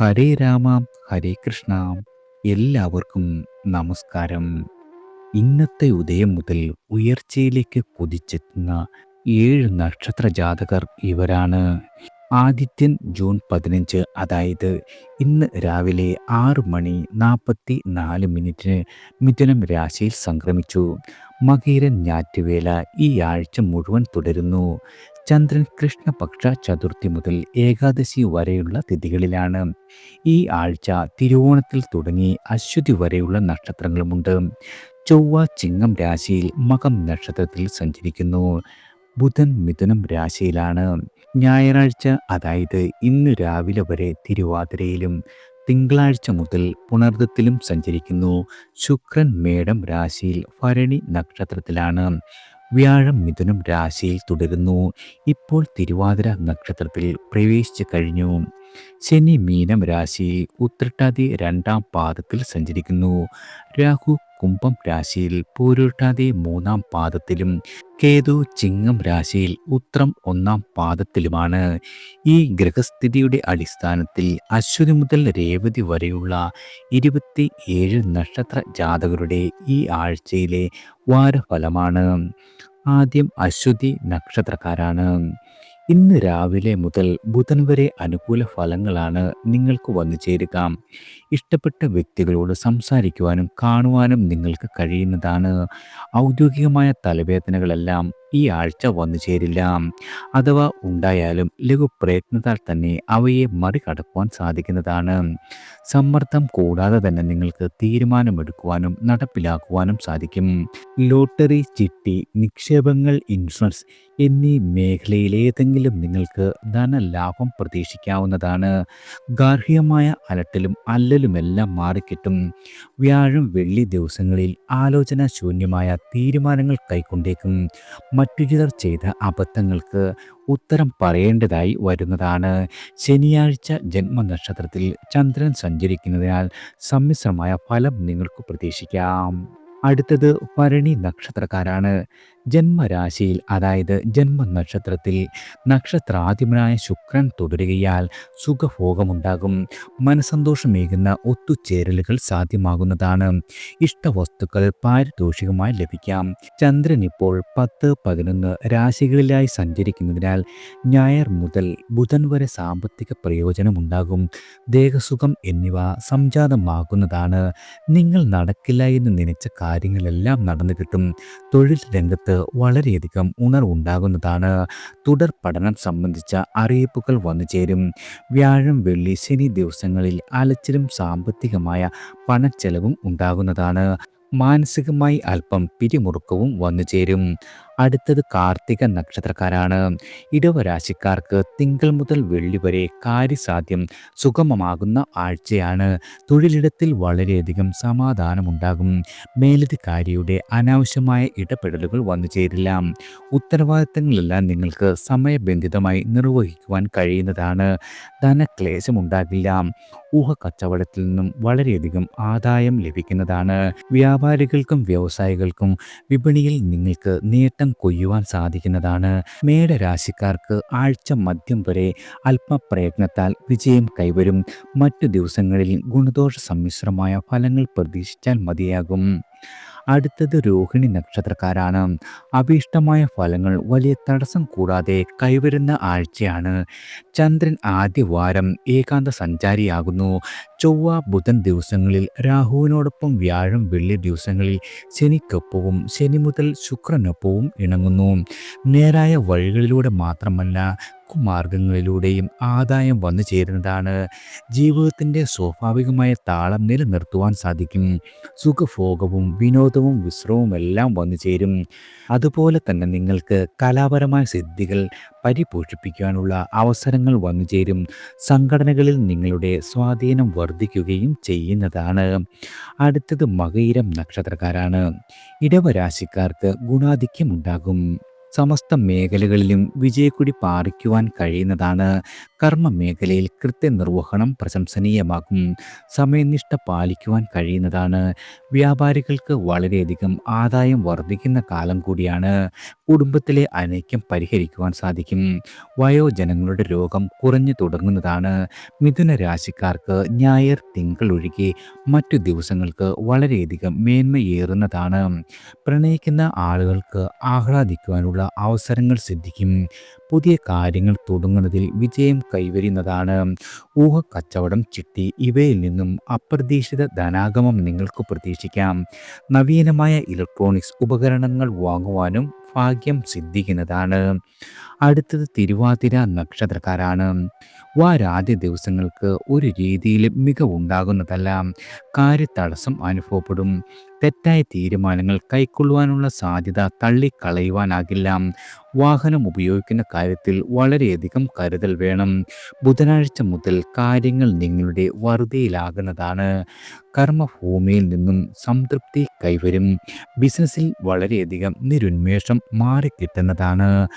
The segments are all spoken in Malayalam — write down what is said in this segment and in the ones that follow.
ഹരേ രാമ ഹരേ കൃഷ്ണ. എല്ലാവർക്കും നമസ്കാരം. ഇന്നത്തെ ഉദയം മുതൽ ഉയർച്ചയിലേക്ക് കുതിച്ചെത്തുന്ന ഏഴ് നക്ഷത്ര ജാതകർ ഇവരാണ്. ആദിത്യൻ ജൂൺ പതിനഞ്ച് അതായത് ഇന്ന് രാവിലെ ആറ് മണി നാൽപ്പത്തി നാല് മിനിറ്റിന് മിഥുനം രാശിയിൽ സംക്രമിച്ചു. മകീരൻ ഞാറ്റുവേല ഈ ആഴ്ച മുഴുവൻ തുടരുന്നു. ചന്ദ്രൻ കൃഷ്ണപക്ഷ ചതുർത്ഥി മുതൽ ഏകാദശി വരെയുള്ള തിഥികളിലാണ്. ഈ ആഴ്ച തിരുവോണത്തിൽ തുടങ്ങി അശ്വതി വരെയുള്ള നക്ഷത്രങ്ങളുമുണ്ട്. ചൊവ്വ ചിങ്ങം രാശിയിൽ മകം നക്ഷത്രത്തിൽ സഞ്ചരിക്കുന്നു. ബുധൻ മിഥുനം രാശിയിലാണ്. ഞായറാഴ്ച അതായത് ഇന്ന് രാവിലെ വരെ തിരുവാതിരയിലും തിങ്കളാഴ്ച മുതൽ പുണർദത്തിലും സഞ്ചരിക്കുന്നു. ശുക്രൻ മേടം രാശിയിൽ ഭരണി നക്ഷത്രത്തിലാണ്. വ്യാഴം മിഥുനം രാശിയിൽ തുടരുന്നു. ഇപ്പോൾ തിരുവാതിര നക്ഷത്രത്തിൽ പ്രവേശിച്ചു കഴിഞ്ഞു. ശനി മീനം രാശി ഉത്രട്ടാതി രണ്ടാം പാദത്തിൽ സഞ്ചരിക്കുന്നു. രാഹു കുംഭം രാശിയിൽ പൂരുട്ടാതി മൂന്നാം പാദത്തിലും കേതു ചിങ്ങം രാശിയിൽ ഉത്രം ഒന്നാം പാദത്തിലുമാണ്. ഈ ഗ്രഹസ്ഥിതിയുടെ അടിസ്ഥാനത്തിൽ അശ്വതി മുതൽ രേവതി വരെയുള്ള ഇരുപത്തി ഏഴ് നക്ഷത്ര ജാതകരുടെ ഈ ആഴ്ചയിലെ വാരഫലമാണ്. ആദ്യം അശ്വതി നക്ഷത്രക്കാരാണ്. ഇന്ന് രാവിലെ മുതൽ ബുധൻ വരെ അനുകൂല ഫലങ്ങളാണ് നിങ്ങൾക്ക് വന്നു ചേരുക. ഇഷ്ടപ്പെട്ട വ്യക്തികളോട് സംസാരിക്കുവാനും കാണുവാനും നിങ്ങൾക്ക് കഴിയുന്നതാണ്. ഔദ്യോഗികമായ തലവേദനകളെല്ലാം ഈ ആഴ്ച വന്നു ചേരില്ല. അഥവാ ഉണ്ടായാലും ലഘു പ്രയത്നത്താൽ തന്നെ അവയെ മറികടക്കുവാൻ സാധിക്കുന്നതാണ്. സമ്മർദ്ദം കൂടാതെ തന്നെ നിങ്ങൾക്ക് തീരുമാനമെടുക്കുവാനും നടപ്പിലാക്കുവാനും സാധിക്കും. ലോട്ടറി ചിട്ടി നിക്ഷേപങ്ങൾ ഇൻഷുറൻസ് എന്നീ മേഖലയിലേതെങ്കിലും നിങ്ങൾക്ക് ധനലാഭം പ്രതീക്ഷിക്കാവുന്നതാണ്. ഗാർഹികമായ അലട്ടലും അല്ലലുമെല്ലാം മാറിക്കിട്ടും. വ്യാഴം വെള്ളി ദിവസങ്ങളിൽ ആലോചന ശൂന്യമായ തീരുമാനങ്ങൾ കൈക്കൊണ്ടേക്കും. മറ്റു ചിലർ ചെയ്ത അബദ്ധങ്ങൾക്ക് ഉത്തരം പറയേണ്ടതായി വരുന്നതാണ്. ശനിയാഴ്ച ജന്മനക്ഷത്രത്തിൽ ചന്ദ്രൻ സഞ്ചരിക്കുന്നതിനാൽ സമ്മിശ്രമായ ഫലം നിങ്ങൾക്ക് പ്രതീക്ഷിക്കാം. അടുത്തത് ഭരണി നക്ഷത്രക്കാരാണ്. ജന്മരാശിയിൽ അതായത് ജന്മനക്ഷത്രത്തിൽ നക്ഷത്രാധിപനായ ശുക്രൻ തുടരുകയാൽ സുഖഭോഗമുണ്ടാകും. മനസന്തോഷമേകുന്ന ഒത്തുചേരലുകൾ സാധ്യമാകുന്നതാണ്. ഇഷ്ടവസ്തുക്കൾ പാരിതോഷികമായി ലഭിക്കാം. ചന്ദ്രൻ ഇപ്പോൾ പത്ത് പതിനൊന്ന് രാശികളിലായി സഞ്ചരിക്കുന്നതിനാൽ ഞായർ മുതൽ ബുധൻ വരെ സാമ്പത്തിക പ്രയോജനമുണ്ടാകും. ദേഹസുഖം എന്നിവ സംജാതമാകുന്നതാണ്. നിങ്ങൾ നടക്കില്ല എന്ന് നനച്ച കാര്യങ്ങളെല്ലാം നടന്നു കിട്ടും. തൊഴിൽ രംഗത്ത് വളരെയധികം ഉണർവുണ്ടാകുന്നതാണ്. തുടർ പഠനം സംബന്ധിച്ച അറിയിപ്പുകൾ വന്നു ചേരും. വ്യാഴം വെള്ളി ശനി ദിവസങ്ങളിൽ അലച്ചിലും സാമ്പത്തികമായ പണച്ചെലവും ഉണ്ടാകുന്നതാണ്. മാനസികമായി അല്പം പിരിമുറുക്കവും വന്നു ചേരും. അടുത്തത് കാർത്തിക നക്ഷത്രക്കാരാണ്. ഇടവരാശിക്കാർക്ക് തിങ്കൾ മുതൽ വെള്ളി വരെ കാര്യസാധ്യം സുഗമമാകുന്ന ആഴ്ചയാണ്. തൊഴിലിടത്തിൽ വളരെയധികം സമാധാനമുണ്ടാകും. മേലധികാരിയുടെ അനാവശ്യമായ ഇടപെടലുകൾ വന്നു ചേരില്ല. ഉത്തരവാദിത്തങ്ങളെല്ലാം നിങ്ങൾക്ക് സമയബന്ധിതമായി നിർവഹിക്കുവാൻ കഴിയുന്നതാണ്. ധനക്ലേശമുണ്ടാകില്ല. ഊഹ കച്ചവടത്തിൽ നിന്നും വളരെയധികം ആദായം ലഭിക്കുന്നതാണ്. വ്യാപാരികൾക്കും വ്യവസായികൾക്കും വിപണിയിൽ നിങ്ങൾക്ക് നേട്ടം കൊയ്യുവാൻ സാധിക്കുന്നതാണ്. മേടരാശിക്കാർക്ക് ആഴ്ച മദ്യം വരെ അല്പപ്രയത്നത്താൽ വിജയം കൈവരും. മറ്റു ദിവസങ്ങളിൽ ഗുണദോഷ സമ്മിശ്രമായ ഫലങ്ങൾ പ്രതീക്ഷിച്ചാൽ മതിയാകും. അടുത്തത് രോഹിണി നക്ഷത്രക്കാരാണ്. അഭീഷ്ടമായ ഫലങ്ങൾ വലിയ തടസ്സം കൂടാതെ കൈവരുന്ന ആഴ്ചയാണ്. ചന്ദ്രൻ ആദ്യ വാരം ഏകാന്ത സഞ്ചാരിയാകുന്നു. ചൊവ്വ ബുധൻ ദിവസങ്ങളിൽ രാഹുവിനോടൊപ്പം വ്യാഴം വെള്ളി ദിവസങ്ങളിൽ ശനിക്കൊപ്പവും ശനി മുതൽ ശുക്രനൊപ്പവും ഇണങ്ങുന്നു. നേരായ വഴികളിലൂടെ മാത്രമല്ല മാർഗങ്ങളിലൂടെയും ആദായം വന്നു ചേരുന്നതാണ്. ജീവിതത്തിന്റെ സ്വാഭാവികമായ താളം നിലനിർത്തുവാൻ സാധിക്കും. സുഖഭോഗവും വിനോദവും വിശ്രമവും എല്ലാം വന്നു ചേരും. അതുപോലെ തന്നെ നിങ്ങൾക്ക് കലാപരമായ സിദ്ധികൾ പരിപോഷിപ്പിക്കാനുള്ള അവസരങ്ങൾ വന്നു ചേരും. സംഘടനകളിൽ നിങ്ങളുടെ സ്വാധീനം വർദ്ധിക്കുകയും ചെയ്യുന്നതാണ്. അടുത്തത് മകയിരം നക്ഷത്രക്കാരാണ്. ഇടവരാശിക്കാർക്ക് ഗുണാധിക്യമുണ്ടാകും. സമസ്ത മേഖലകളിലും വിജയക്കൊടി പാറിക്കുവാൻ കഴിയുന്നതാണ്. കർമ്മ മേഖലയിൽ കൃത്യനിർവഹണം പ്രശംസനീയമാകും. സമയനിഷ്ഠ പാലിക്കുവാൻ കഴിയുന്നതാണ്. വ്യാപാരികൾക്ക് വളരെയധികം ആദായം വർദ്ധിക്കുന്ന കാലം കൂടിയാണ്. കുടുംബത്തിലെ അനൈക്യം പരിഹരിക്കുവാൻ സാധിക്കും. വയോജനങ്ങളുടെ രോഗം കുറഞ്ഞു തുടങ്ങുന്നതാണ്. മിഥുന രാശിക്കാർക്ക് ഞായർ തിങ്കൾ ഒഴികെ മറ്റു ദിവസങ്ങൾക്ക് വളരെയധികം മേന്മയേറുന്നതാണ്. പ്രണയിക്കുന്ന ആളുകൾക്ക് ആഹ്ലാദിക്കുവാനുള്ള അവസരങ്ങൾ സിദ്ധിക്കും. പുതിയ കാര്യങ്ങൾ തുടങ്ങുന്നതിൽ വിജയം കൈവരുന്നതാണ്. ഊഹ കച്ചവടം ചിട്ടി ഇവയിൽ നിന്നും അപ്രതീക്ഷിത ധനാഗമം നിങ്ങൾക്ക് പ്രതീക്ഷിക്കാം. നവീനമായ ഇലക്ട്രോണിക്സ് ഉപകരണങ്ങൾ വാങ്ങുവാനും ഭാഗ്യം സിദ്ധിക്കുന്നതാണ്. അടുത്തത് തിരുവാതിര നക്ഷത്രക്കാരാണ്. വാരാദ്യ ദിവസങ്ങൾക്ക് ഒരു രീതിയിൽ മികവുണ്ടാകുന്നതല്ല. കാര്യതടസ്സം അനുഭവപ്പെടും. തെറ്റായ തീരുമാനങ്ങൾ കൈക്കൊള്ളുവാനുള്ള സാധ്യത തള്ളിക്കളയുവാനാകില്ല. വാഹനം ഉപയോഗിക്കുന്ന കാര്യത്തിൽ വളരെയധികം കരുതൽ വേണം. ബുധനാഴ്ച മുതൽ കാര്യങ്ങൾ നിങ്ങളുടെ വറുതിയിലാകുന്നതാണ്. കർമ്മഭൂമിയിൽ നിന്നും സംതൃപ്തി കൈവരും. ബിസിനസ്സിൽ വളരെയധികം നിരുന്മേഷം മാറിക്കിട്ടുന്നതാണ്.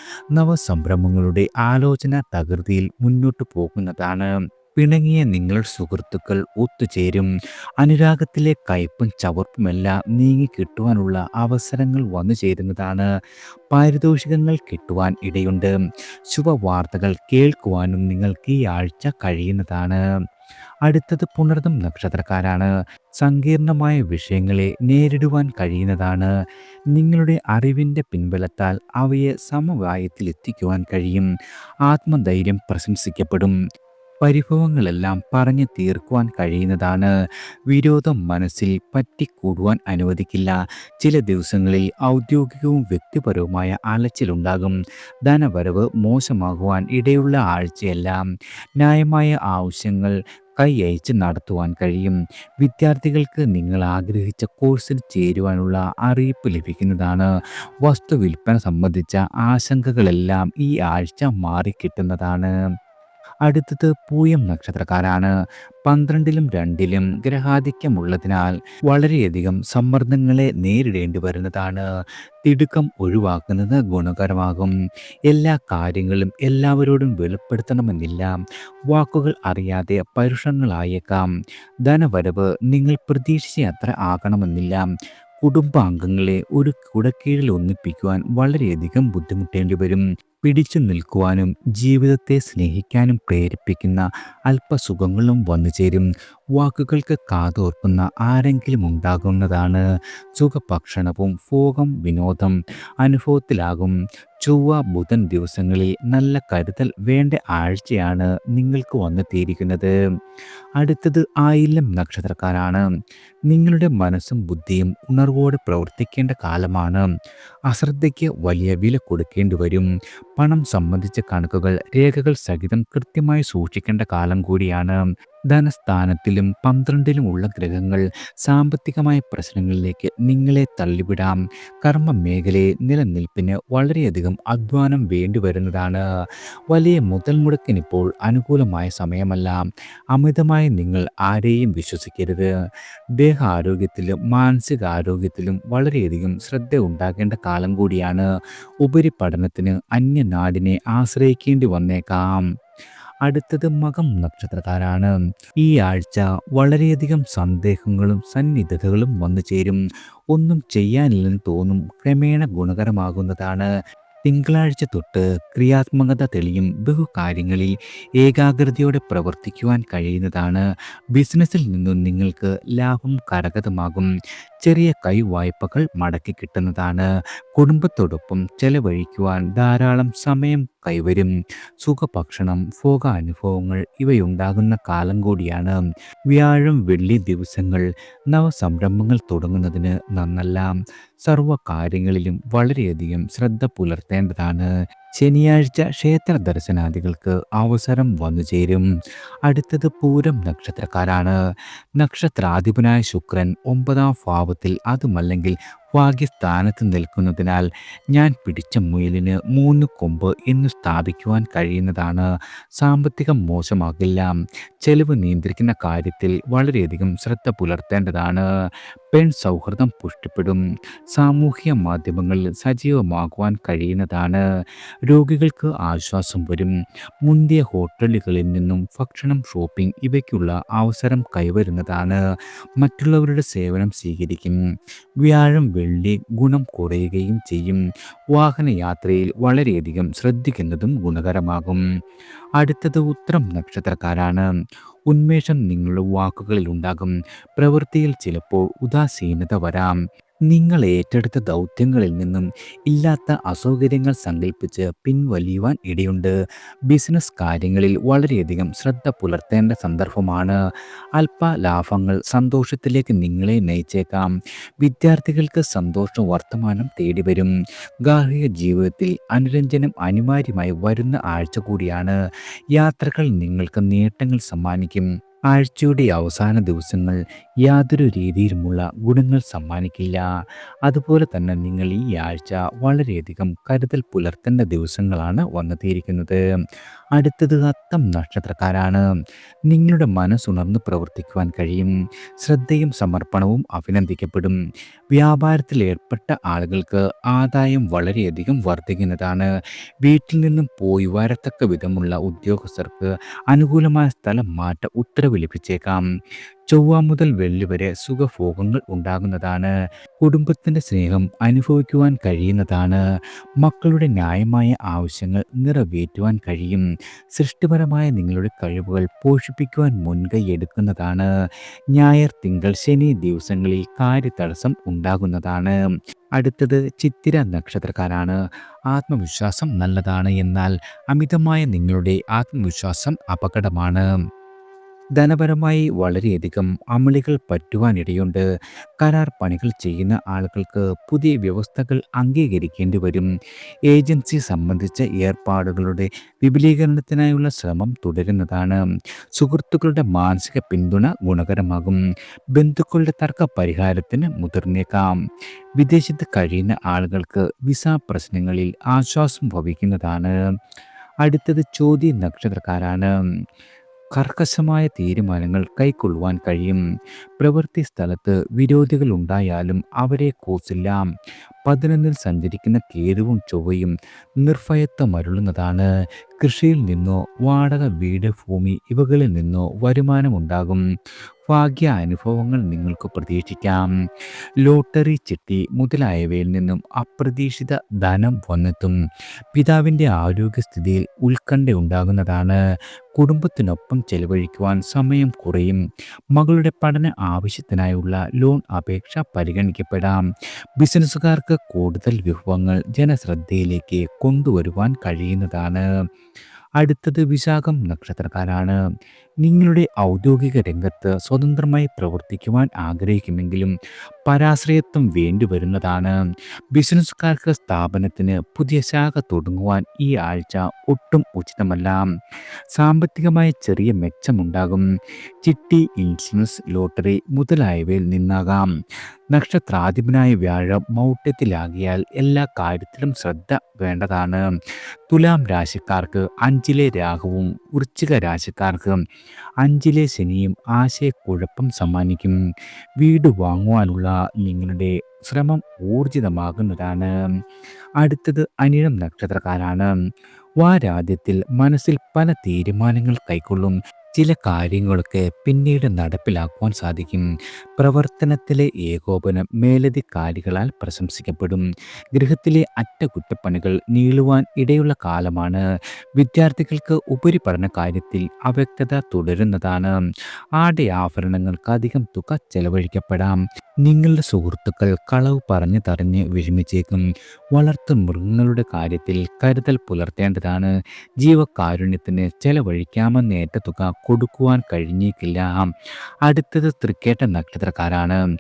നവസംരംഭങ്ങളുടെ ആലോചന തകൃതിയിൽ മുന്നോട്ട് പോകുന്നതാണ്. പിണങ്ങിയ നിങ്ങൾ സുഹൃത്തുക്കൾ ഒത്തുചേരും. അനുരാഗത്തിലെ കയ്പും ചവർപ്പുമെല്ലാം നീങ്ങി കിട്ടുവാനുള്ള അവസരങ്ങൾ വന്നു ചേരുന്നതാണ്. പാരിതോഷികങ്ങൾ കിട്ടുവാൻ ഇടയുണ്ട്. ശുഭവാർത്തകൾ കേൾക്കുവാനും നിങ്ങൾക്ക് ഈ ആഴ്ച കഴിയുന്നതാണ്. അടുത്തത് പുണർദം നക്ഷത്രക്കാരാണ്. സങ്കീർണമായ വിഷയങ്ങളെ നേരിടുവാൻ കഴിയുന്നതാണ്. നിങ്ങളുടെ അറിവിന്റെ പിൻബലത്താൽ അവയെ സമവായത്തിൽ എത്തിക്കുവാൻ കഴിയും. ആത്മധൈര്യം പ്രശംസിക്കപ്പെടും. പരിഭവങ്ങളെല്ലാം പറഞ്ഞു തീർക്കുവാൻ കഴിയുന്നതാണ്. വിരോധം മനസ്സിൽ പറ്റിക്കൂടുവാൻ അനുവദിക്കില്ല. ചില ദിവസങ്ങളിൽ ഔദ്യോഗികവും വ്യക്തിപരവുമായ അലച്ചിലുണ്ടാകും. ധനവരവ് മോശമാകുവാൻ ഇടയുള്ള ആഴ്ചയെല്ലാം. ന്യായമായ ആവശ്യങ്ങൾ കൈയച്ച് നടത്തുവാൻ കഴിയും. വിദ്യാർത്ഥികൾക്ക് നിങ്ങൾ ആഗ്രഹിച്ച കോഴ്സിൽ ചേരുവാനുള്ള അറിയിപ്പ് ലഭിക്കുന്നതാണ്. വസ്തു വിൽപ്പന സംബന്ധിച്ച ആശങ്കകളെല്ലാം ഈ ആഴ്ച മാറിക്കിട്ടുന്നതാണ്. അടുത്തത് പൂയം നക്ഷത്രക്കാരാണ്. പന്ത്രണ്ടിലും രണ്ടിലും ഗ്രഹാധിക്യമുള്ളതിനാൽ വളരെയധികം സമ്മർദ്ദങ്ങളെ നേരിടേണ്ടി വരുന്നതാണ്. തിടുക്കം ഒഴിവാക്കുന്നത് ഗുണകരമാകും. എല്ലാ കാര്യങ്ങളും എല്ലാവരോടും വെളിപ്പെടുത്തണമെന്നില്ല. വാക്കുകൾ അറിയാതെ പരുഷങ്ങളായേക്കാം. ധനവരവ് നിങ്ങൾ പ്രതീക്ഷിച്ച അത്ര ആകണമെന്നില്ല. കുടുംബാംഗങ്ങളെ ഒരു കുടക്കീഴിൽ ഒന്നിപ്പിക്കുവാൻ വളരെയധികം ബുദ്ധിമുട്ടേണ്ടി വരും. പിടിച്ചു നിൽക്കുവാനും ജീവിതത്തെ സ്നേഹിക്കാനും പ്രേരിപ്പിക്കുന്ന അല്പസുഖങ്ങളും വന്നു ചേരും വാക്കുകൾക്ക് കാതോർക്കുന്ന ആരെങ്കിലും ഉണ്ടാകുന്നതാണ് സുഖഭക്ഷണവും ഭോഗം വിനോദം അനുഭവത്തിലാകും. ചൊവ്വ ബുധൻ ദിവസങ്ങളിൽ നല്ല കരുതൽ വേണ്ട ആഴ്ചയാണ് നിങ്ങൾക്ക് വന്നെത്തിയിരിക്കുന്നത്. അടുത്തത് ആയില്യം നക്ഷത്രക്കാരാണ്. നിങ്ങളുടെ മനസ്സും ബുദ്ധിയും ഉണർവോടെ പ്രവർത്തിക്കേണ്ട കാലമാണ്. അശ്രദ്ധയ്ക്ക് വലിയ വില കൊടുക്കേണ്ടി വരും. പണം സംബന്ധിച്ച കണക്കുകൾ രേഖകൾ സഹിതം കൃത്യമായി സൂക്ഷിക്കേണ്ട കാലം കൂടിയാണ്. ധനസ്ഥാനത്തിലും പന്ത്രണ്ടിലും ഉള്ള ഗ്രഹങ്ങൾ സാമ്പത്തികമായ പ്രശ്നങ്ങളിലേക്ക് നിങ്ങളെ തള്ളിവിടാം. കർമ്മ മേഖലയെ നിലനിൽപ്പിന് വളരെയധികം അധ്വാനം വേണ്ടി വരുന്നതാണ് വലിയ മുതൽ മുടക്കിനിപ്പോൾ അനുകൂലമായ സമയമല്ല. അമിതമായി നിങ്ങൾ ആരെയും വിശ്വസിക്കരുത്. ദേഹാരോഗ്യത്തിലും മാനസികാരോഗ്യത്തിലും വളരെയധികം ശ്രദ്ധ ഉണ്ടാകേണ്ട കാലം കൂടിയാണ്. ഉപരിപഠനത്തിന് അന്യനാടിനെ ആശ്രയിക്കേണ്ടി വന്നേക്കാം. അടുത്തത് മകം നക്ഷത്രക്കാരാണ്. ഈ ആഴ്ച വളരെയധികം സന്ദേഹങ്ങളും സന്നിഗ്ധതകളും വന്നു ചേരും. ഒന്നും ചെയ്യാനില്ലെന്ന് തോന്നും ക്രമേണ ഗുണകരമാകുന്നതാണ്. തിങ്കളാഴ്ച തൊട്ട് ക്രിയാത്മകത തെളിയും ബഹുകാര്യങ്ങളിൽ ഏകാഗ്രതയോടെ പ്രവർത്തിക്കുവാൻ കഴിയുന്നതാണ്. ബിസിനസ്സിൽ നിന്നും നിങ്ങൾക്ക് ലാഭം കരഗതമാകും. ചെറിയ കൈ വായ്പകൾ മടക്കി കിട്ടുന്നതാണ്. കുടുംബത്തോടൊപ്പം ചെലവഴിക്കുവാൻ ധാരാളം സമയം കൈവരും. സുഖഭക്ഷണം ഭോഗ അനുഭവങ്ങൾ ഇവയുണ്ടാകുന്ന കാലം കൂടിയാണ്. വ്യാഴം വെള്ളി ദിവസങ്ങൾ നവസംരംഭങ്ങൾ തുടങ്ങുന്നതിന് നന്നല്ല. സർവ കാര്യങ്ങളിലും വളരെയധികം ശ്രദ്ധ പുലർത്തേണ്ടതാണ്. ശനിയാഴ്ച ക്ഷേത്ര ദർശനാദികൾക്ക് അവസരം വന്നു ചേരും. അടുത്തത് പൂരം നക്ഷത്രക്കാരാണ്. നക്ഷത്രാധിപനായ ശുക്രൻ ഒമ്പതാം ഭാവത്തിൽ അതുമല്ലെങ്കിൽ ഭാഗ്യസ്ഥാനത്ത് നിൽക്കുന്നതിനാൽ ഞാൻ പിടിച്ച മുയലിന് മൂന്ന് കൊമ്പ് എന്ന് സ്ഥാപിക്കുവാൻ കഴിയുന്നതാണ്. സാമ്പത്തികം മോശമാകില്ല. ചെലവ് നിയന്ത്രിക്കുന്ന കാര്യത്തിൽ വളരെയധികം ശ്രദ്ധ പുലർത്തേണ്ടതാണ്. പെൺ സൗഹൃദം പുഷ്ടിപ്പെടും. സാമൂഹ്യ മാധ്യമങ്ങളിൽ സജീവമാകുവാൻ കഴിയുന്നതാണ്. രോഗികൾക്ക് ആശ്വാസം വരും. മുന്തിയ ഹോട്ടലുകളിൽ നിന്നും ഭക്ഷണം ഷോപ്പിംഗ് ഇവയ്ക്കുള്ള അവസരം കൈവരുന്നതാണ്. മറ്റുള്ളവരുടെ സേവനം സ്വീകരിക്കും. വ്യാഴം വെള്ളി ഗുണം കുറയുകയും ചെയ്യും. വാഹനയാത്രയിൽ വളരെയധികം ശ്രദ്ധിക്കുന്നതും ഗുണകരമാകും. അടുത്തത് ഉത്തരം നക്ഷത്രക്കാരാണ്. ഉന്മേഷം നിങ്ങളുടെ വാക്കുകളിൽ ഉണ്ടാകും. പ്രവൃത്തിയിൽ ചിലപ്പോൾ ഉദാസീനത വരാം. നിങ്ങൾ ഏറ്റെടുത്ത ദൗത്യങ്ങളിൽ നിന്നും ഇല്ലാത്ത അസൗകര്യങ്ങൾ സങ്കല്പിച്ച് പിൻവലിയുവാൻ ഇടയുണ്ട്. ബിസിനസ് കാര്യങ്ങളിൽ വളരെയധികം ശ്രദ്ധ പുലർത്തേണ്ട സന്ദർഭമാണ്. അല്പ ലാഭങ്ങൾ സന്തോഷത്തിലേക്ക് നിങ്ങളെ നയിച്ചേക്കാം. വിദ്യാർത്ഥികൾക്ക് സന്തോഷ വർത്തമാനം തേടി വരും ഗാർഹിക ജീവിതത്തിൽ അനുരഞ്ജനം അനിവാര്യമായി വരുന്ന ആഴ്ച കൂടിയാണ്. യാത്രകൾ നിങ്ങൾക്ക് നേട്ടങ്ങൾ സമ്മാനിക്കും. ആഴ്ചയുടെ അവസാന ദിവസങ്ങൾ യാതൊരു രീതിയിലുമുള്ള ഗുണങ്ങൾ സമ്മാനിക്കില്ല. അതുപോലെ തന്നെ നിങ്ങൾ ഈ ആഴ്ച വളരെയധികം കരുതൽ പുലർത്തേണ്ട ദിവസങ്ങളാണ് വന്നെത്തിയിരിക്കുന്നത് അടുത്തത് അത്തം നക്ഷത്രക്കാരാണ്. നിങ്ങളുടെ മനസ്സുണർന്ന് പ്രവർത്തിക്കുവാൻ കഴിയും. ശ്രദ്ധയും സമർപ്പണവും അഭിനന്ദിക്കപ്പെടും. വ്യാപാരത്തിൽ ഏർപ്പെട്ട ആളുകൾക്ക് ആദായം വളരെയധികം വർദ്ധിക്കുന്നതാണ്. വീട്ടിൽ നിന്നും പോയി വരത്തക്ക വിധമുള്ള ഉദ്യോഗസ്ഥർക്ക് അനുകൂലമായ സ്ഥലം മാറ്റ ഉത്തരവ് ലഭിച്ചേക്കാം. ചൊവ്വ മുതൽ വെള്ളി വരെ സുഖഭോഗങ്ങൾ ഉണ്ടാകുന്നതാണ്. കുടുംബത്തിന്റെ സ്നേഹം അനുഭവിക്കുവാൻ കഴിയുന്നതാണ്. മക്കളുടെ ന്യായമായ ആവശ്യങ്ങൾ നിറവേറ്റുവാൻ കഴിയും. സൃഷ്ടിപരമായ നിങ്ങളുടെ കഴിവുകൾ പോഷിപ്പിക്കുവാൻ മുൻകൈ എടുക്കുന്നതാണ്. ഞായർ തിങ്കൾ ശനി ദിവസങ്ങളിൽ കാര്യതടസ്സം ഉണ്ടാകുന്നതാണ്. അടുത്തത് ചിത്തിര നക്ഷത്രക്കാരാണ്. ആത്മവിശ്വാസം നല്ലതാണ് എന്നാൽ അമിതമായ നിങ്ങളുടെ ആത്മവിശ്വാസം അപകടമാണ്. ധനപരമായി വളരെയധികം അമളികൾ പറ്റുവാനിടയുണ്ട്. കരാർ പണികൾ ചെയ്യുന്ന ആളുകൾക്ക് പുതിയ വ്യവസ്ഥകൾ അംഗീകരിക്കേണ്ടി വരും. ഏജൻസി സംബന്ധിച്ച ഏർപ്പാടുകളുടെ വിപുലീകരണത്തിനായുള്ള ശ്രമം തുടരുന്നതാണ്. സുഹൃത്തുക്കളുടെ മാനസിക പിന്തുണ ഗുണകരമാകും. ബന്ധുക്കളുടെ തർക്ക പരിഹാരത്തിന് മുതിർന്നേക്കാം. വിദേശത്ത് കഴിയുന്ന ആളുകൾക്ക് വിസ പ്രശ്നങ്ങളിൽ ആശ്വാസം ഭവിക്കുന്നതാണ്. അടുത്തത് ചോദ്യ നക്ഷത്രക്കാരാണ് കർക്കശമായ തീരുമാനങ്ങൾ കൈക്കൊള്ളുവാൻ കഴിയും. പ്രവൃത്തി സ്ഥലത്ത് വിരോധികൾ ഉണ്ടായാലും അവരെ കോസില്ല. പതിനൊന്നിൽ സഞ്ചരിക്കുന്ന കേരുവും ചൊവ്വയും നിർഭയത്വം അരുളുന്നതാണ്. കൃഷിയിൽ നിന്നോ വാടക വീട് ഭൂമി ഇവകളിൽ നിന്നോ വരുമാനമുണ്ടാകും. ഭാഗ്യ അനുഭവങ്ങൾ നിങ്ങൾക്ക് പ്രതീക്ഷിക്കാം. ലോട്ടറി ചിട്ടി മുതലായവയിൽ നിന്നും അപ്രതീക്ഷിത ധനം വന്നെത്തും. പിതാവിന്റെ ആരോഗ്യസ്ഥിതിയിൽ ഉത്കണ്ഠ ഉണ്ടാകുന്നതാണ്. കുടുംബത്തിനൊപ്പം ചെലവഴിക്കുവാൻ സമയം കുറയും. മകളുടെ പഠന ആവശ്യത്തിനായുള്ള ലോൺ അപേക്ഷ പരിഗണിക്കപ്പെടാം. ബിസിനസ്സുകാർക്ക് കൂടുതൽ വിഭവങ്ങൾ ജനശ്രദ്ധയിലേക്ക് കൊണ്ടുവരുവാൻ കഴിയുന്നതാണ്. അടുത്തത് വിശാഖം നക്ഷത്രക്കാരാണ്. നിങ്ങളുടെ ഔദ്യോഗിക രംഗത്ത് സ്വതന്ത്രമായി പ്രവർത്തിക്കുവാൻ ആഗ്രഹിക്കുമെങ്കിലും പരാശ്രയത്വം വേണ്ടിവരുന്നതാണ്. ബിസിനസ്സുകാർക്ക് സ്ഥാപനത്തിന് പുതിയ ശാഖ തുടങ്ങുവാൻ ഈ ആഴ്ച ഒട്ടും ഉചിതമല്ല. സാമ്പത്തികമായ ചെറിയ മെച്ചമുണ്ടാകും. ചിട്ടി ഇൻഷുറൻസ് ലോട്ടറി മുതലായവയിൽ നിന്നാകാം. നക്ഷത്രാധിപനായ വ്യാഴം മൗഢ്യത്തിലാകിയാൽ എല്ലാ കാര്യത്തിലും ശ്രദ്ധ വേണ്ടതാണ്. തുലാം രാശിക്കാർക്ക് അഞ്ചിലെ രാഹുവും വൃശ്ചിക രാശിക്കാർക്ക് അഞ്ചിലെ ശനിയും ആശയക്കുഴപ്പം സമ്മാനിക്കും. വീട് വാങ്ങുവാനുള്ള നിങ്ങളുടെ ശ്രമം ഊർജിതമാകുന്നതാണ്. അടുത്തത് അനിഴം നക്ഷത്രക്കാരാണ്. വാരാദ്യത്തിൽ മനസ്സിൽ പല തീരുമാനങ്ങൾ കൈക്കൊള്ളും. ചില കാര്യങ്ങളൊക്കെ പിന്നീട് നടപ്പിലാക്കുവാൻ സാധിക്കും. പ്രവർത്തനത്തിലെ ഏകോപനം മേലധികാരികളാൽ പ്രശംസിക്കപ്പെടും. ഗൃഹത്തിലെ അറ്റകുറ്റപ്പണികൾ നീളുവാൻ ഇടയുള്ള കാലമാണ്. വിദ്യാർത്ഥികൾക്ക് ഉപരിപഠന കാര്യത്തിൽ അവ്യക്തത തുടരുന്നതാണ്. ആടെ ആഭരണങ്ങൾക്ക് അധികം തുക ചെലവഴിക്കപ്പെടാം. നിങ്ങളുടെ സുഹൃത്തുക്കൾ കളവ് പറഞ്ഞു തറിഞ്ഞ് വിഷമിച്ചേക്കും. വളർത്തു മൃഗങ്ങളുടെ കാര്യത്തിൽ കരുതൽ പുലർത്തേണ്ടതാണ്. ജീവകാരുണ്യത്തിന് ചെലവഴിക്കാമെന്നേറ്റ തുക കൊടുക്കുവാൻ കഴിഞ്ഞേക്കില്ല. അടുത്തത് തൃക്കേട്ട നക്ഷത്രക്കാരാണ്.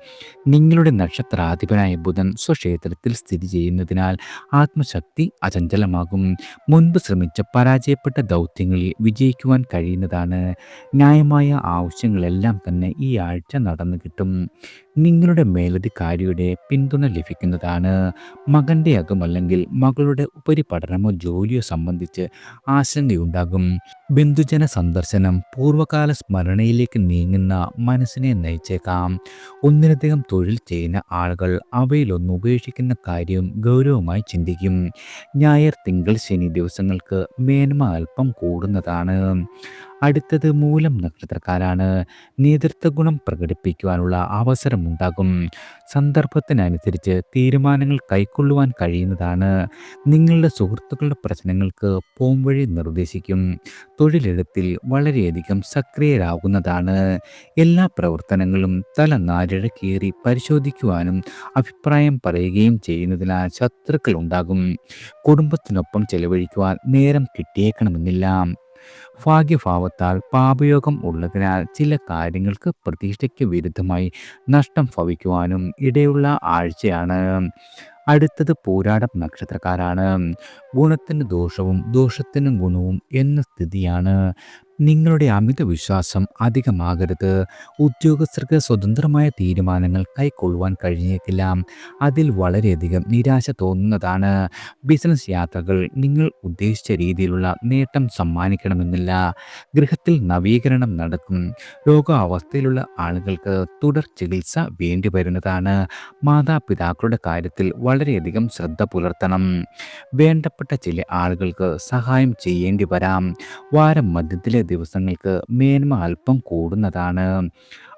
നിങ്ങളുടെ നക്ഷത്രാധിപനായ ബുധൻ സ്വക്ഷേത്രത്തിൽ സ്ഥിതി ചെയ്യുന്നതിനാൽ ആത്മശക്തി അചഞ്ചലമാകും. മുൻപ് ശ്രമിച്ച പരാജയപ്പെട്ട ദൗത്യങ്ങളിൽ വിജയിക്കുവാൻ കഴിയുന്നതാണ്. ന്യായമായ ആവശ്യങ്ങളെല്ലാം തന്നെ ഈ ആഴ്ച നടന്നു കിട്ടും. നിങ്ങളുടെ മേലധികാരിയുടെ പിന്തുണ ലഭിക്കുന്നതാണ്. മകന്റെ അല്ലെങ്കിൽ മകളുടെ ഉപരിപഠനമോ ജോലിയോ സംബന്ധിച്ച് ആശങ്കയുണ്ടാകും. ബന്ധുജന സന്ദർശനം പൂർവകാല സ്മരണയിലേക്ക് നീങ്ങുന്ന മനസ്സിനെ നയിച്ചേക്കാം. ഒന്നിലധികം തൊഴിൽ ചെയ്യുന്ന ആളുകൾ അവയിലൊന്ന് ഉപേക്ഷിക്കുന്ന കാര്യം ഗൗരവമായി ചിന്തിക്കും. ഞായർ തിങ്കൾ ശനി ദിവസങ്ങൾക്ക് മേന്മ അല്പം കൂടുന്നതാണ്. അടുത്തത് മൂലം നക്ഷത്രക്കാരാണ്. നേതൃത്വ ഗുണം പ്രകടിപ്പിക്കുവാനുള്ള അവസരമുണ്ടാകും. സന്ദർഭത്തിനനുസരിച്ച് തീരുമാനങ്ങൾ കൈക്കൊള്ളുവാൻ കഴിയുന്നതാണ്. നിങ്ങളുടെ സുഹൃത്തുക്കളുടെ പ്രശ്നങ്ങൾക്ക് പോംവഴി നിർദ്ദേശിക്കും. തൊഴിലിടത്തിൽ വളരെയധികം സക്രിയരാകുന്നതാണ്. എല്ലാ പ്രവർത്തനങ്ങളും തല നാരിഴക്കേറി പരിശോധിക്കുവാനും അഭിപ്രായം പറയുകയും ചെയ്യുന്നതിനാൽ ശത്രുക്കൾ ഉണ്ടാകും. കുടുംബത്തിനൊപ്പം ചെലവഴിക്കുവാൻ നേരം കിട്ടിയേക്കണമെന്നില്ല. ഭാഗ്യഭാവത്താൽ പാപയോഗം ഉള്ളതിനാൽ ചില കാര്യങ്ങൾക്ക് പ്രതീക്ഷയ്ക്ക് വിരുദ്ധമായി നഷ്ടം ഭവിക്കുവാനും ഇടയുള്ള ആഴ്ചയാണ്. അടുത്തത് പോരാടം നക്ഷത്രക്കാരാണ്. ഗുണത്തിന് ദോഷവും ദോഷത്തിന് ഗുണവും എന്ന സ്ഥിതിയാണ്. നിങ്ങളുടെ അമിത വിശ്വാസം അധികമാകരുത്. ഉദ്യോഗസ്ഥർക്ക് സ്വതന്ത്രമായ തീരുമാനങ്ങൾ കൈക്കൊള്ളുവാൻ കഴിഞ്ഞേക്കില്ല. അതിൽ വളരെയധികം നിരാശ തോന്നുന്നതാണ്. ബിസിനസ് യാത്രകൾ നിങ്ങൾ ഉദ്ദേശിച്ച രീതിയിലുള്ള നേട്ടം സമ്മാനിക്കണമെന്നില്ല. ഗൃഹത്തിൽ നവീകരണം നടക്കും. രോഗാവസ്ഥയിലുള്ള ആളുകൾക്ക് തുടർ ചികിത്സ വേണ്ടി വരുന്നതാണ് മാതാപിതാക്കളുടെ കാര്യത്തിൽ വളരെയധികം ശ്രദ്ധ പുലർത്തണം. വേണ്ടപ്പെട്ട ചില ആളുകൾക്ക് സഹായം ചെയ്യേണ്ടി വരാം വാരം മധ്യത്തിലെ ദിവസങ്ങൾക്ക് മേന്മ അല്പം കൂടുന്നതാണ്.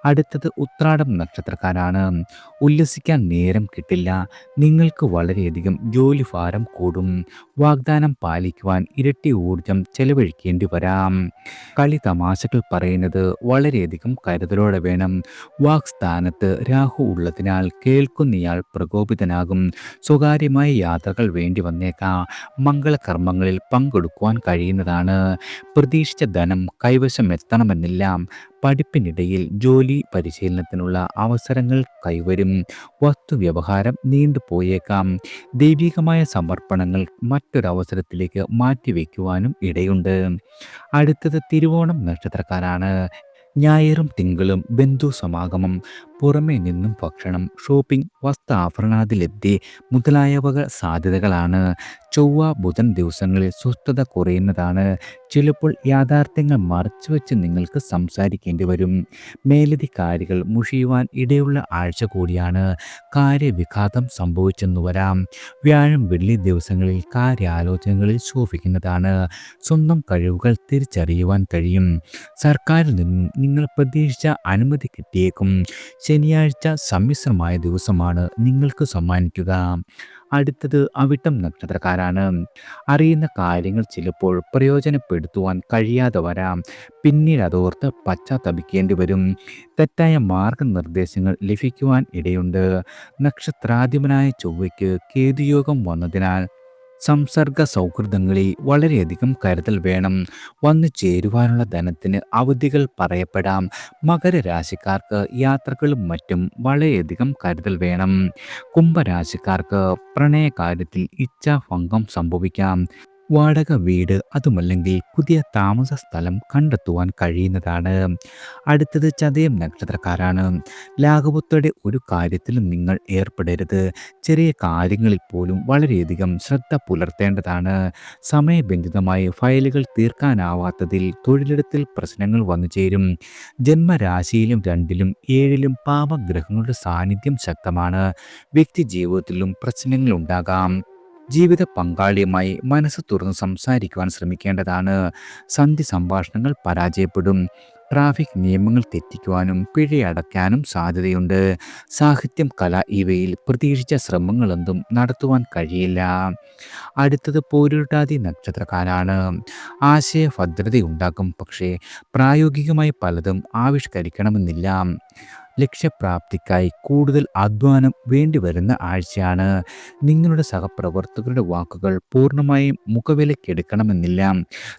അടുത്തത് ഉത്രാടം നക്ഷത്രക്കാരാണ്. ഉല്ലസിക്കാൻ നേരം കിട്ടില്ല. നിങ്ങൾക്ക് വളരെയധികം ജോലി ഭാരം കൂടും. വാഗ്ദാനം പാലിക്കുവാൻ ഇരട്ടി ഊർജം ചെലവഴിക്കേണ്ടി വരാം. കളി തമാശകൾ പറയുന്നത് വളരെയധികം കരുതലോടെ വേണം. വാക്സ്ഥാനത്ത് രാഹു ഉള്ളതിനാൽ കേൾക്കുന്നയാൾ പ്രകോപിതനാകും. സ്വകാര്യമായ യാത്രകൾ വേണ്ടി വന്നേക്കാം. മംഗളകർമ്മങ്ങളിൽ പങ്കെടുക്കുവാൻ കഴിയുന്നതാണ്. പ്രതീക്ഷിച്ച ധനം കൈവശം എത്തണമെന്നില്ല. പഠിപ്പിനിടയിൽ ജോലി പരിശീലനത്തിനുള്ള അവസരങ്ങൾ കൈവരും. വസ്തുവ്യവഹാരം നീണ്ടുപോയേക്കാം ദൈവികമായ സമർപ്പണങ്ങൾ മറ്റൊരവസരത്തിലേക്ക് മാറ്റിവെക്കുവാനും ഇടയുണ്ട്. അടുത്തത് തിരുവോണം നക്ഷത്രക്കാരാണ്. ഞായറും തിങ്കളും ബന്ധു സമാഗമം. പുറമേ നിന്നും ഭക്ഷണം ഷോപ്പിംഗ് വസ്ത്രാഭരണാദി ലബ്ധി മുതലായവ സാധ്യതകളാണ്. ചൊവ്വ ബുധൻ ദിവസങ്ങളിൽ സുസ്ഥത കുറയുന്നതാണ്. ചിലപ്പോൾ യാഥാർത്ഥ്യങ്ങൾ മറച്ചുവെച്ച് നിങ്ങൾക്ക് സംസാരിക്കേണ്ടി വരും. മേലധികാരികൾ മുഷിയുവാൻ ഇടയുള്ള ആഴ്ച കൂടിയാണ്. കാര്യവിഘാതം സംഭവിച്ചെന്നു വരാം. വ്യാഴം വെള്ളി ദിവസങ്ങളിൽ കാര്യാലോചനകളിൽ ശോഭിക്കുന്നതാണ്. സ്വന്തം കഴിവുകൾ തിരിച്ചറിയുവാൻ കഴിയും. സർക്കാരിൽ നിന്നും നിങ്ങൾ പ്രതീക്ഷിച്ച അനുമതി കിട്ടിയേക്കും. ശനിയാഴ്ച സമ്മിശ്രമായ ദിവസമാണ് നിങ്ങൾക്ക് സമ്മാനിക്കുക. അടുത്തത് അവിട്ടം നക്ഷത്രക്കാരാണ്. അറിയുന്ന കാര്യങ്ങൾ ചിലപ്പോൾ പ്രയോജനപ്പെടുത്തുവാൻ കഴിയാതെ വരാം. പിന്നീട് അതോർത്ത് പശ്ചാത്തപിക്കേണ്ടി വരും. തെറ്റായ മാർഗനിർദ്ദേശങ്ങൾ ലഭിക്കുവാൻ ഇടയുണ്ട്. നക്ഷത്രാധിപനായ ചൊവ്വയ്ക്ക് കേതുയോഗം വന്നതിനാൽ സംസർഗ സൗഹൃദങ്ങളിൽ വളരെയധികം കരുതൽ വേണം. വന്നു ചേരുവാനുള്ള ധനത്തിന് അവധികൾ പറയപ്പെടാം. മകരരാശിക്കാർക്ക് യാത്രകളും മറ്റും വളരെയധികം കരുതൽ വേണം. കുംഭരാശിക്കാർക്ക് പ്രണയകാര്യത്തിൽ ഇച്ഛാഭംഗം സംഭവിക്കാം. വാടക വീട് അതുമല്ലെങ്കിൽ പുതിയ താമസ സ്ഥലം കണ്ടെത്തുവാൻ കഴിയുന്നതാണ്. അടുത്തത് ചതയം നക്ഷത്രക്കാരാണ്. ലാഘവത്തോടെ ഒരു കാര്യത്തിലും നിങ്ങൾ ഏർപ്പെടരുത്. ചെറിയ കാര്യങ്ങളിൽ പോലും വളരെയധികം ശ്രദ്ധ പുലർത്തേണ്ടതാണ്. സമയബന്ധിതമായി ഫയലുകൾ തീർക്കാനാവാത്തതിൽ തൊഴിലിടത്തിൽ പ്രശ്നങ്ങൾ വന്നു ചേരും. ജന്മരാശിയിലും രണ്ടിലും ഏഴിലും പാപഗ്രഹങ്ങളുടെ സാന്നിധ്യം ശക്തമാണ്. വ്യക്തി ജീവിതത്തിലും പ്രശ്നങ്ങൾ ഉണ്ടാകാം. ജീവിത പങ്കാളിയുമായി മനസ്സ് തുറന്ന് സംസാരിക്കുവാൻ ശ്രമിക്കേണ്ടതാണ്. സന്ധി സംഭാഷണങ്ങൾ പരാജയപ്പെടും. ട്രാഫിക് നിയമങ്ങൾ തെറ്റിക്കുവാനും പിഴയടയ്ക്കാനും സാധ്യതയുണ്ട്. സാഹിത്യം കല ഇവയിൽ പ്രതീക്ഷിച്ച ശ്രമങ്ങളൊന്നും നടത്തുവാൻ കഴിയില്ല. അടുത്തത് പോരുട്ടാതി നക്ഷത്രക്കാരാണ്. ആശയഭദ്രതയുണ്ടാക്കും പക്ഷേ പ്രായോഗികമായി പലതും ആവിഷ്കരിക്കണമെന്നില്ല. ലക്ഷ്യപ്രാപ്തിക്കായി കൂടുതൽ അധ്വാനം വേണ്ടിവരുന്ന ആഴ്ചയാണ്. നിങ്ങളുടെ സഹപ്രവർത്തകരുടെ വാക്കുകൾ പൂർണമായും മുഖവിലക്കെടുക്കണമെന്നില്ല.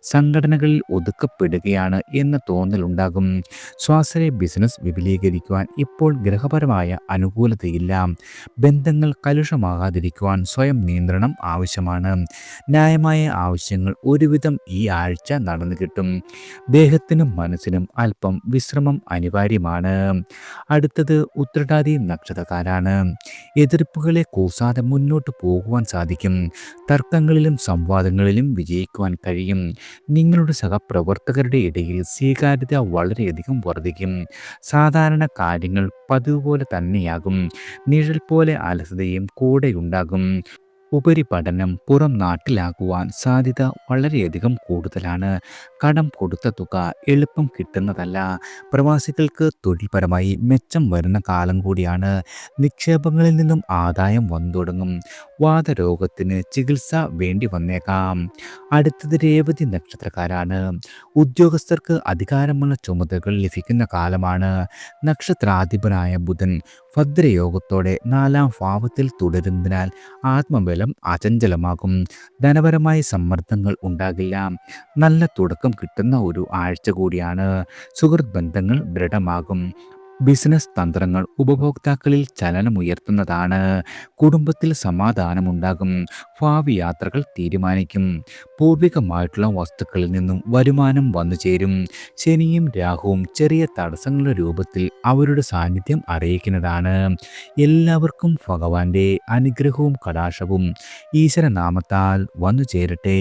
സംഘടനകളിൽ ഒതുക്കപ്പെടുകയാണ് എന്ന തോന്നലുണ്ടാകും. സ്വാശ്രയ ബിസിനസ് വിപുലീകരിക്കുവാൻ ഇപ്പോൾ ഗ്രഹപരമായ അനുകൂലതയില്ല. ബന്ധങ്ങൾ കലുഷമാകാതിരിക്കുവാൻ സ്വയം നിയന്ത്രണം ആവശ്യമാണ്. ന്യായമായ ആവശ്യങ്ങൾ ഒരുവിധം ഈ ആഴ്ച നടന്നു കിട്ടും ദേഹത്തിനും മനസ്സിനും അല്പം വിശ്രമം അനിവാര്യമാണ്. അടുത്തത് ഉത്രടാതി നക്ഷത്രക്കാരാണ്. എതിർപ്പുകളെ കൂസാതെ മുന്നോട്ട് പോകുവാൻ സാധിക്കും. തർക്കങ്ങളിലും സംവാദങ്ങളിലും വിജയിക്കുവാൻ കഴിയും. നിങ്ങളുടെ സഹപ്രവർത്തകരുടെ ഇടയിൽ സ്വീകാര്യത വളരെയധികം വർദ്ധിക്കും. സാധാരണ കാര്യങ്ങൾ പതിവ് പോലെ തന്നെയാകും. നിഴൽ പോലെ അലസതയും കൂടെയുണ്ടാകും ഉപരിപഠനം പുറം നാട്ടിലാകുവാൻ സാധ്യത വളരെയധികം കൂടുതലാണ്. കടം കൊടുത്ത തുക എളുപ്പം കിട്ടുന്നതല്ല. പ്രവാസികൾക്ക് തൊഴിൽപരമായി മെച്ചം വരുന്ന കാലം കൂടിയാണ്. നിക്ഷേപങ്ങളിൽ നിന്നും ആദായം വന്നു തുടങ്ങും വാതരോഗത്തിന് ചികിത്സ വേണ്ടി വന്നേക്കാം. അടുത്തത് രേവതി നക്ഷത്രക്കാരാണ്. ഉദ്യോഗസ്ഥർക്ക് അധികാരമുള്ള ചുമതലകൾ ലഭിക്കുന്ന കാലമാണ്. നക്ഷത്രാധിപനായ ബുധൻ ഭദ്രയോഗത്തോടെ നാലാം ഭാവത്തിൽ തുടരുന്നതിനാൽ ആത്മബലം അചഞ്ചലമാകും. ധനപരമായ സമ്മർദ്ദങ്ങൾ ഉണ്ടാകില്ല. നല്ല തുടക്കം കിട്ടുന്ന ഒരു ആഴ്ച കൂടിയാണ് സുഹൃത്ത് ബന്ധങ്ങൾ ദൃഢമാകും. ബിസിനസ് തന്ത്രങ്ങൾ ഉപഭോക്താക്കളിൽ ചലനമുയർത്തുന്നതാണ്. കുടുംബത്തിൽ സമാധാനമുണ്ടാകും. ഭാവി യാത്രകൾ തീരുമാനിക്കും. പൂർവികമായിട്ടുള്ള വസ്തുക്കളിൽ നിന്നും വരുമാനം വന്നു ചേരും. ശനിയും രാഹുവും ചെറിയ തടസ്സങ്ങളുടെ രൂപത്തിൽ അവരുടെ സാന്നിധ്യം അറിയിക്കുന്നതാണ്. എല്ലാവർക്കും ഭഗവാന്റെ അനുഗ്രഹവും കടാശവും ഈശ്വരനാമത്താൽ വന്നു ചേരട്ടെ.